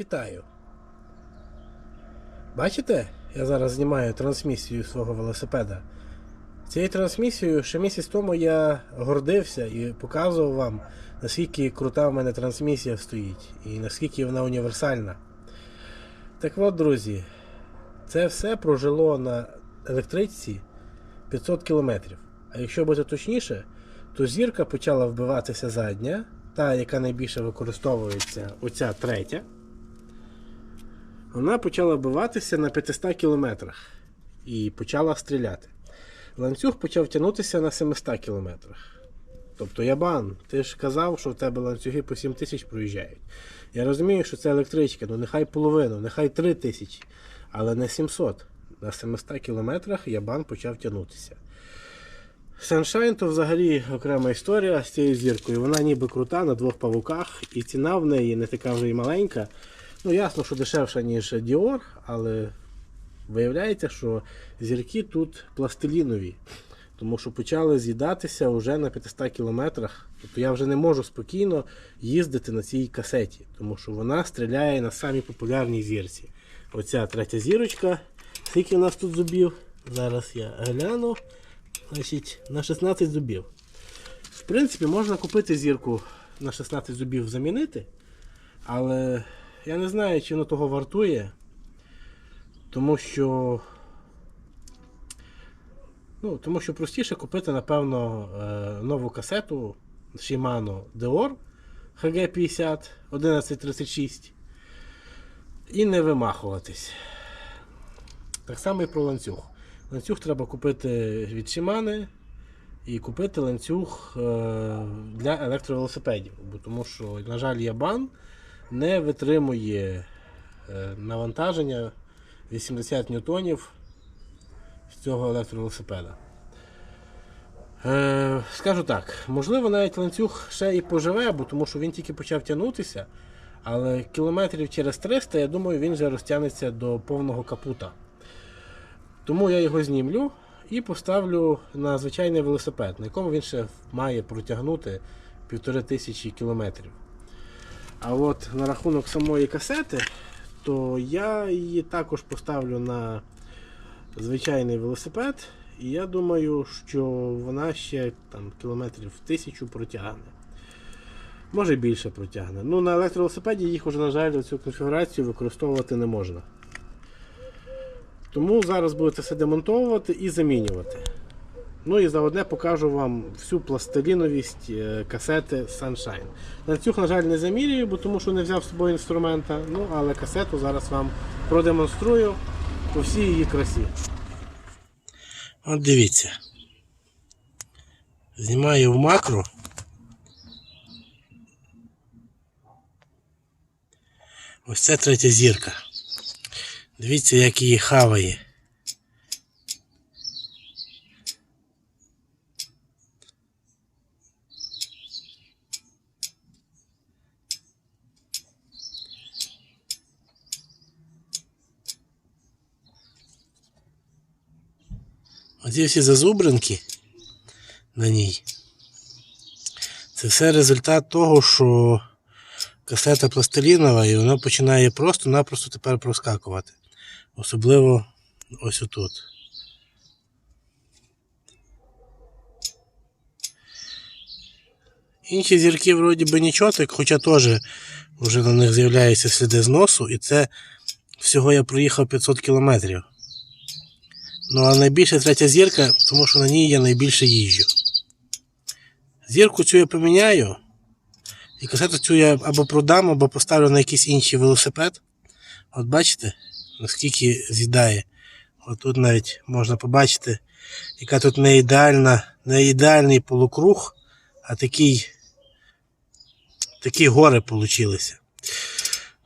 Вітаю. Бачите, я зараз знімаю трансмісію свого велосипеда. Цією трансмісією ще місяць тому я гордився і показував вам, наскільки крута в мене трансмісія стоїть і наскільки вона універсальна. Так от, друзі, це все прожило на електричці 500 км. А якщо бути точніше, то зірка почала вбиватися задня, та, яка найбільше використовується, оця третя. Вона почала вбиватися на 500 кілометрах і почала стріляти. Ланцюг почав тягнутися на 700 кілометрах. Тобто, Ябан, ти ж казав, що в тебе ланцюги по 7 тисяч проїжджають. Я розумію, що це електричка, ну нехай половину, нехай 3 тисячі, але не 700. На 700 кілометрах Ябан почав тягнутися. Sunshine то взагалі окрема історія з цією зіркою. Вона ніби крута на двох павуках, і ціна в неї не така вже й маленька. Ну, ясно, що дешевша, ніж Dior, але виявляється, що зірки тут пластилінові. Тому що почали з'їдатися вже на 500 кілометрах. Тобто я вже не можу спокійно їздити на цій касеті, тому що вона стріляє на самій популярній зірці. Оця третя зірочка. Скільки у нас тут зубів? Зараз я гляну. Значить, на 16 зубів. В принципі, можна купити зірку на 16 зубів замінити, але я не знаю, чи воно того вартує. Тому що. Ну, тому що простіше купити, напевно, е, нову касету Shimano Deor HG50 1136 і не вимахуватись. Так само і про ланцюг. Ланцюг треба купити від Shimano і купити ланцюг е, для електровелосипедів. Тому що, на жаль, Ябан не витримує е, навантаження 80 ньютонів з цього електровелосипеда. Е, скажу так, можливо, навіть ланцюг ще і поживе, бо тому що він тільки почав тягнутися, але кілометрів через 300, я думаю, він вже розтягнеться до повного капута. Тому я його знімлю і поставлю на звичайний велосипед, на якому він ще має протягнути півтори тисячі кілометрів. А от на рахунок самої касети, то я її також поставлю на звичайний велосипед. І я думаю, що вона ще там кілометрів тисячу протягне. Може більше протягне. Ну, на електровелосипеді їх вже, на жаль, цю конфігурацію використовувати не можна. Тому зараз будете все демонтовувати і замінювати. Ну і заодне покажу вам всю пластиліновість е, касети Sunshine. Ланцюг, на жаль, не замірюю, бо тому що не взяв з собою інструмента. Ну, але касету зараз вам продемонструю по всій її красі. От дивіться. Знімаю в макро. Ось це третя зірка. Дивіться, як її хаває. Оці всі зазубринки на ній. Це все результат того, що касета пластилінова і вона починає просто-напросто тепер проскакувати. Особливо ось отут. Інші зірки вроді би нічого, так, хоча теж вже на них з'являються сліди зносу, і це всього я проїхав 500 кілометрів. Ну а найбільша третя зірка, тому що на ній я найбільше їжджу. Зірку цю я поміняю. І касету цю я або продам, або поставлю на якийсь інший велосипед. От бачите, наскільки з'їдає. От тут навіть можна побачити, яка тут не ідеальна, не ідеальний полукруг, а такий, такі гори получилися.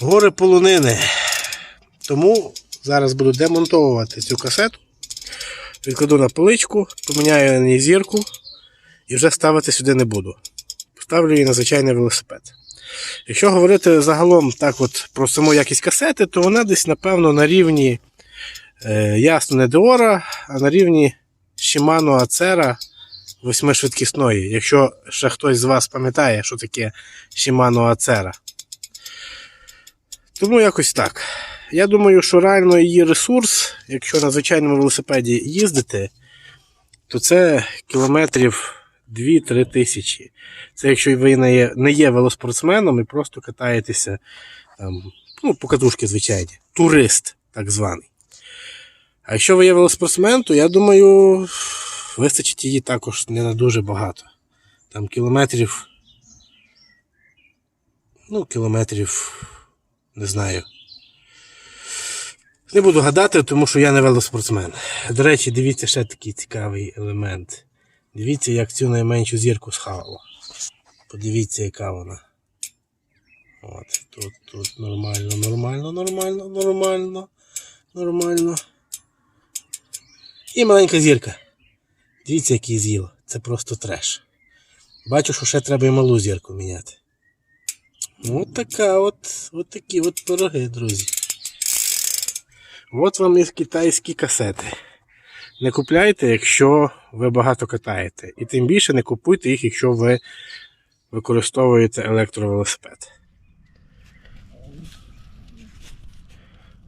Гори полонини. Тому зараз буду демонтовувати цю касету. Відкладу на поличку, поміняю на ній зірку і вже ставити сюди не буду. Поставлю її на звичайний велосипед. Якщо говорити загалом так от про саму якість касети, то вона десь, напевно, на рівні е, ясно не Деора, а на рівні Shimano Acera восьмишвидкісної. Якщо ще хтось з вас пам'ятає, що таке Shimano Acera. Тому якось так. Я думаю, що реально її ресурс, якщо на звичайному велосипеді їздити, то це кілометрів 2-3 тисячі. Це якщо ви не є, не є велоспортсменом і просто катаєтеся там, ну, по катушки звичайні. Турист, так званий. А якщо ви є велоспортсмен, то я думаю, вистачить її також не на дуже багато. Там кілометрів. Ну, кілометрів, не знаю. Не буду гадати, тому що я не велоспортсмен. До речі, дивіться ще такий цікавий елемент. Дивіться, як цю найменшу зірку схавала. Подивіться, яка вона. От, тут, тут нормально, нормально, нормально, нормально, нормально. І маленька зірка. Дивіться, який з'їла. Це просто треш. Бачу, що ще треба і малу зірку міняти. От така от, от такі от пироги, друзі. От вам і китайські касети. Не купляйте, якщо ви багато катаєте. І тим більше не купуйте їх, якщо ви використовуєте електровелосипед.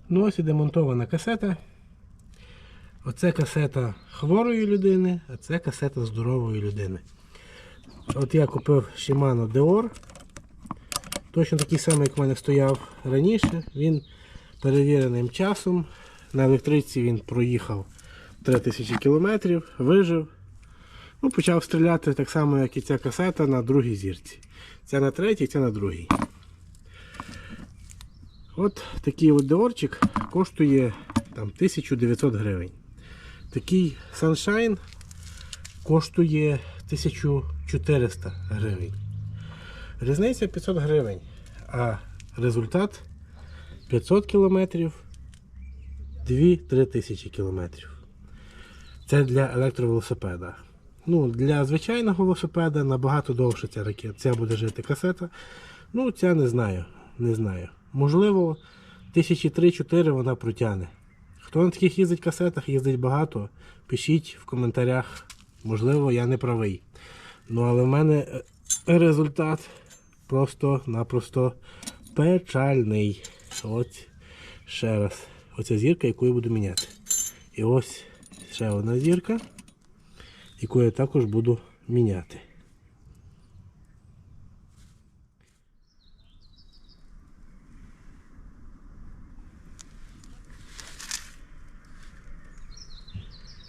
Ну ось і демонтована касета. Оце касета хворої людини, а це касета здорової людини. От я купив Shimano Deor. Точно такий самий, як в мене стояв раніше. Він перевіреним часом. На електриці він проїхав 3000 км, вижив. Ну, почав стріляти так само, як і ця касета на другій зірці. Ця на третій, ця на другій. От такий от деорчик коштує там 1900 гривень. Такий Sunshine коштує 1400 гривень. Різниця 500 гривень, а результат 500 кілометрів 2-3 тисячі кілометрів. Це для електровелосипеда. Ну, Для звичайного велосипеда набагато довше ця ракета. Ця буде жити касета. Ну, ця не знаю. Не знаю. Можливо, тисячі 3-4 вона протягне. Хто на таких їздить касетах, їздить багато, пишіть в коментарях. Можливо, я не правий. Ну, але в мене е, результат просто-напросто печальний. Ось ще раз. Оця зірка, яку я буду міняти. І ось ще одна зірка, яку я також буду міняти.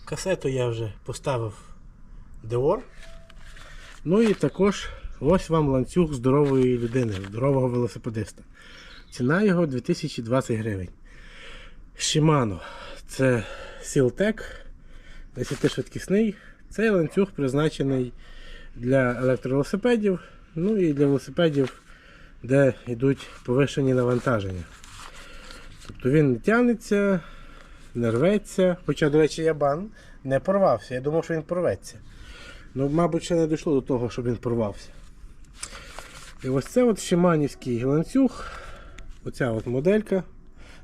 Касету я вже поставив Деор. Ну і також ось вам ланцюг здорової людини, здорового велосипедиста. Ціна його 2020 гривень. Shimano. Це Сілтек 10-швидкісний. Цей ланцюг призначений для електровелосипедів, ну і для велосипедів, де йдуть повишені навантаження. Тобто він не тягнеться, не рветься. Хоча, до речі, ябан не порвався. Я думав, що він порветься. Ну, мабуть, ще не дійшло до того, щоб він порвався. І ось це от шиманівський ланцюг. Оця от моделька.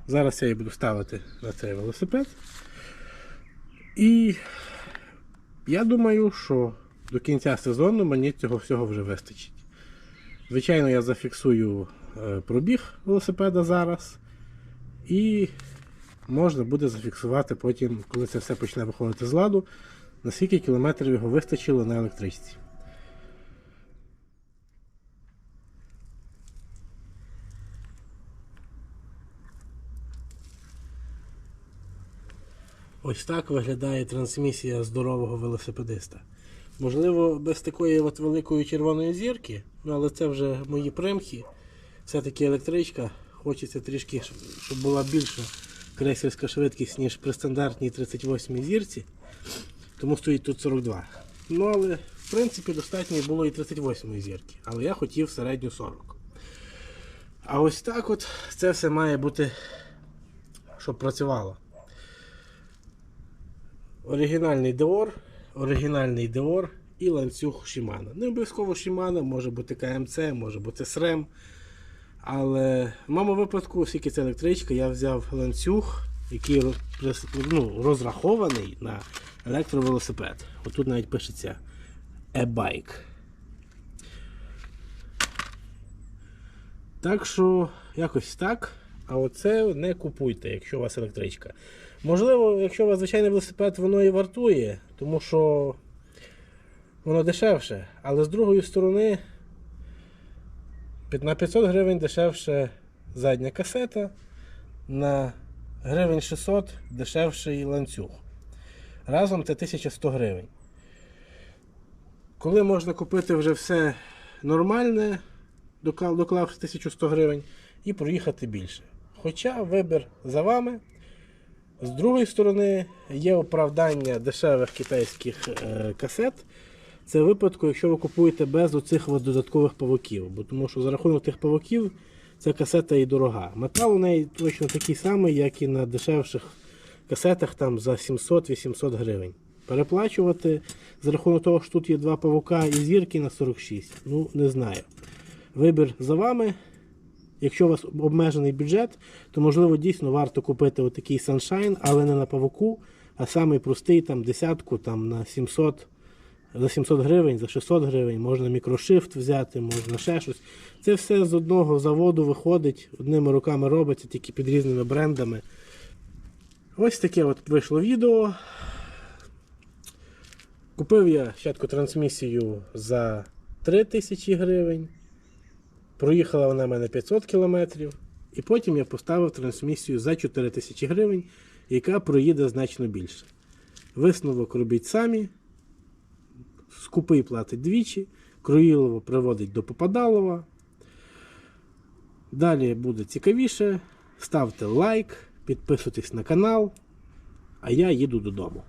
Зараз я її буду ставити на цей велосипед. І я думаю, що до кінця сезону мені цього всього вже вистачить. Звичайно, я зафіксую е, пробіг велосипеда зараз. І можна буде зафіксувати потім, коли це все почне виходити з ладу, наскільки кілометрів його вистачило на електричці. Ось так виглядає трансмісія здорового велосипедиста. Можливо, без такої от великої червоної зірки, ну але це вже мої примхи. Все-таки електричка. Хочеться трішки, щоб була більша крейсерська швидкість, ніж при стандартній 38 зірці. Тому стоїть тут 42. Ну, але в принципі достатньо було і 38 зірки. Але я хотів середню 40. А ось так от це все має бути, щоб працювало. Оригінальний Деор, оригінальний Деор і ланцюг Shimano. Не обов'язково Shimano, може бути КМЦ, може бути SRAM. Але в моєму випадку, оскільки це електричка, я взяв ланцюг, який ну, розрахований на електровелосипед. Отут навіть пишеться e-bike. Так що, якось так. А оце не купуйте, якщо у вас електричка. Можливо, якщо у вас звичайний велосипед, воно і вартує, тому що воно дешевше. Але з другої сторони, на 500 гривень дешевше задня касета, на гривень 600 дешевший ланцюг. Разом це 1100 гривень. Коли можна купити вже все нормальне, доклав- доклавши 1100 гривень, і проїхати більше. Хоча вибір за вами. З другої сторони, є оправдання дешевих китайських е, касет. Це в випадку, якщо ви купуєте без оцих додаткових павуків. Бо тому що за рахунок тих павуків ця касета і дорога. Метал у неї точно такий самий, як і на дешевших касетах там за 700-800 гривень. Переплачувати за рахунок того, що тут є два павука і зірки на 46. Ну, не знаю. Вибір за вами. Якщо у вас обмежений бюджет, то можливо дійсно варто купити отакий Sunshine, але не на павуку, а самий простий там десятку там, на 700, за 700 гривень, за 600 гривень, можна мікрошифт взяти, можна ще щось. Це все з одного заводу виходить, одними руками робиться, тільки під різними брендами. Ось таке от вийшло відео. Купив я щатку трансмісію за 3000 гривень. Проїхала вона в мене 500 кілометрів. І потім я поставив трансмісію за 4000 гривень, яка проїде значно більше. Висновок робіть самі. Скупий платить двічі. Круїлово приводить до Попадалова. Далі буде цікавіше. Ставте лайк, підписуйтесь на канал. А я їду додому.